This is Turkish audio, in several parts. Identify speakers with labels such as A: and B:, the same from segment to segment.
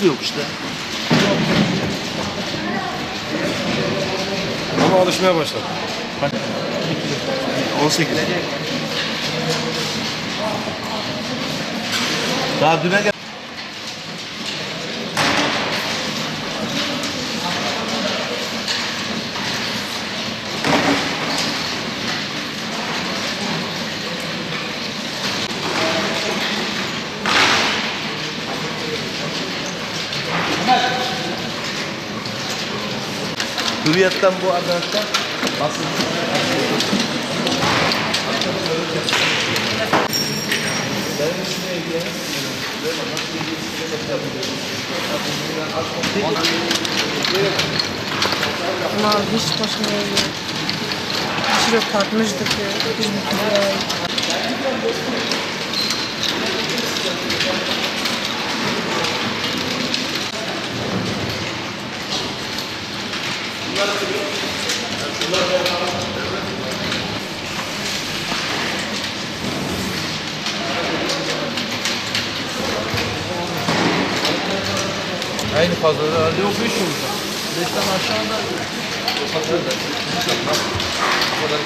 A: Bizde yok işte.
B: Ama alışmaya başladı.
A: 18. Daha düne gel. Hürriyetten bu arkadaşlar basın.
C: Ama hiç başına. Şurada tartmıştık ya. Biz bu ya.
B: Aynı 5 oldu. 5'ten aşağıda satıyorlar. Bu kadar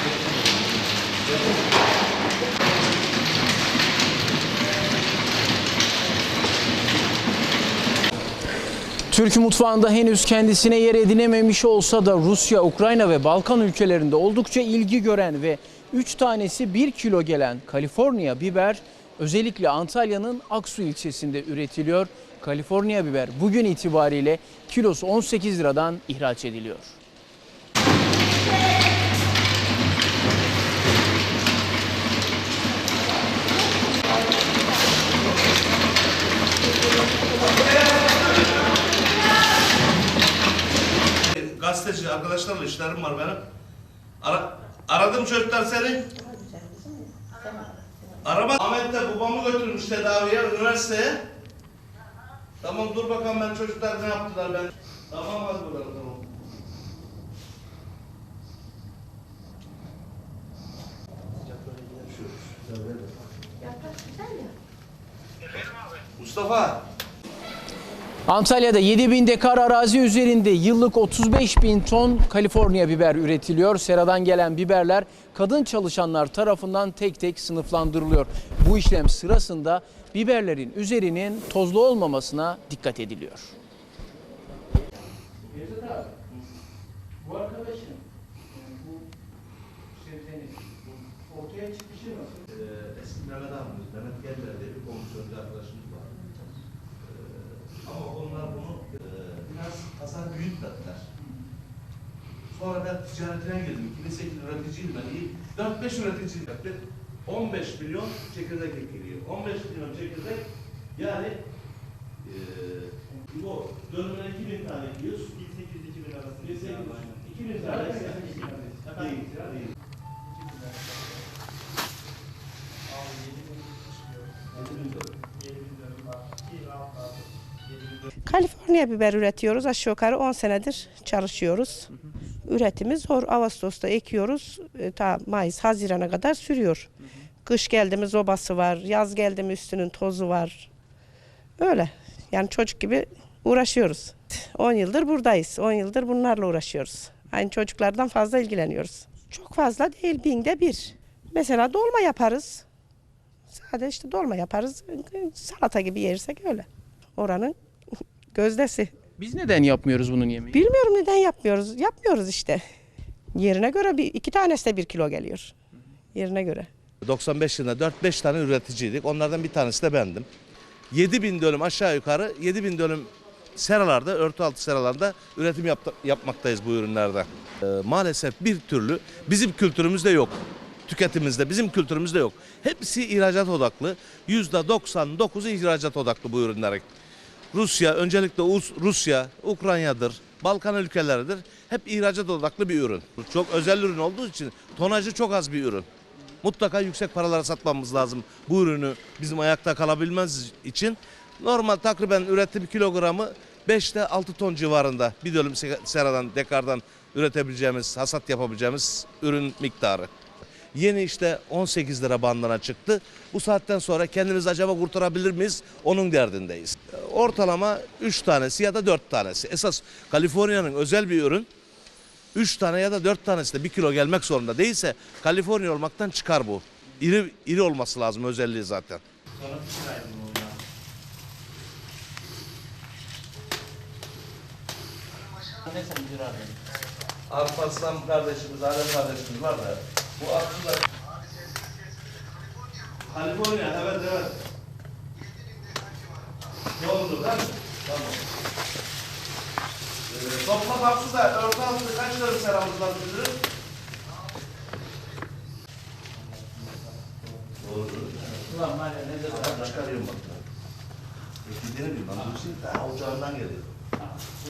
D: Türk mutfağında henüz kendisine yer edinememiş olsa da Rusya, Ukrayna ve Balkan ülkelerinde oldukça ilgi gören ve 3 tanesi 1 kilo gelen Kaliforniya biber özellikle Antalya'nın Aksu ilçesinde üretiliyor. Kaliforniya biber bugün itibariyle kilosu 18 liradan ihraç ediliyor.
A: Gazeteci arkadaşlarla işlerim var benim. Ara, aradım çocuklar seni. Araba. Ahmet de babamı götürmüş tedaviye üniversiteye. Tamam dur bakalım ben çocuklar ne yaptılar ben. Tamam hadi bakalım tamam. Mustafa.
D: Antalya'da 7 bin dekar arazi üzerinde yıllık 35 bin ton Kaliforniya biber üretiliyor. Seradan gelen biberler kadın çalışanlar tarafından tek tek sınıflandırılıyor. Bu işlem sırasında biberlerin üzerinin tozlu olmamasına dikkat ediliyor. Bu arkadaşın bu sebzenin ortaya çıkışı nasıl?
A: Ee, eski Mehmet Geller diye bir komisyoncu arkadaşımız var. Ama onlar bunu e, biraz pazar büyütmediler. Sonra ben ticaretine girdim. 2008 üreticiyim ben. İyi. 4-5 üretici yaptı. 15 milyon çekirdek ekiliyor. 15 milyon çekirdek yani e, bu dönümüne 2000 tane ekiyoruz. 1800-2000 arası. 2000 tane değil. değil.
E: Kaliforniya biber üretiyoruz. Aşağı yukarı 10 senedir çalışıyoruz. Üretimi zor. Ağustos'ta ekiyoruz. E, Ta Mayıs, Haziran'a kadar sürüyor. Kış geldi mi zobası var. Yaz geldi mi üstünün tozu var. Öyle. Yani çocuk gibi uğraşıyoruz. 10 yıldır buradayız. 10 yıldır bunlarla uğraşıyoruz. Aynı çocuklardan fazla ilgileniyoruz. Çok fazla değil. Binde bir. Mesela dolma yaparız. Sadece işte dolma yaparız. Salata gibi yersek öyle. Oranın gözdesi.
D: Biz neden yapmıyoruz bunun yemeği?
E: Bilmiyorum neden yapmıyoruz. Yapmıyoruz işte. Yerine göre bir iki tanesi de bir kilo geliyor. Yerine göre.
A: 95 yılında 4-5 tane üreticiydik. Onlardan bir tanesi de bendim. 7 bin dönüm aşağı yukarı 7 bin dönüm seralarda, örtü altı seralarda üretim yapta- yapmaktayız bu ürünlerde. Ee, maalesef bir türlü bizim kültürümüzde yok. Tüketimimizde bizim kültürümüzde yok. Hepsi ihracat odaklı. %99'u ihracat odaklı bu ürünlerin. Rusya, öncelikle Us- Rusya, Ukrayna'dır, Balkan ülkeleridir. Hep ihracat odaklı bir ürün. Çok özel ürün olduğu için tonajı çok az bir ürün. Mutlaka yüksek paralara satmamız lazım bu ürünü bizim ayakta kalabilmemiz için. Normal takriben üretim kilogramı 5'te 6 ton civarında bir dönüm se- seradan, dekardan üretebileceğimiz, hasat yapabileceğimiz ürün miktarı. Yeni işte 18 lira bandına çıktı. Bu saatten sonra kendimizi acaba kurtarabilir miyiz? Onun derdindeyiz. Ortalama 3 tanesi ya da 4 tanesi. Esas Kaliforniya'nın özel bir ürün. 3 tane ya da 4 tanesi de 1 kilo gelmek zorunda değilse Kaliforniya olmaktan çıkar bu. İri, iri olması lazım özelliği zaten. Alparslan kardeşimiz, Adem kardeşimiz var da bu aslında Kaliforniya evet evet. Mi? Tamam. Ee, toplam haksı da örtü altı kaç lira seramızdan sürdürür? Doğrudur. Ulan var ya ne de çıkarıyorum bak. Bu şimdi daha ocağından geliyor.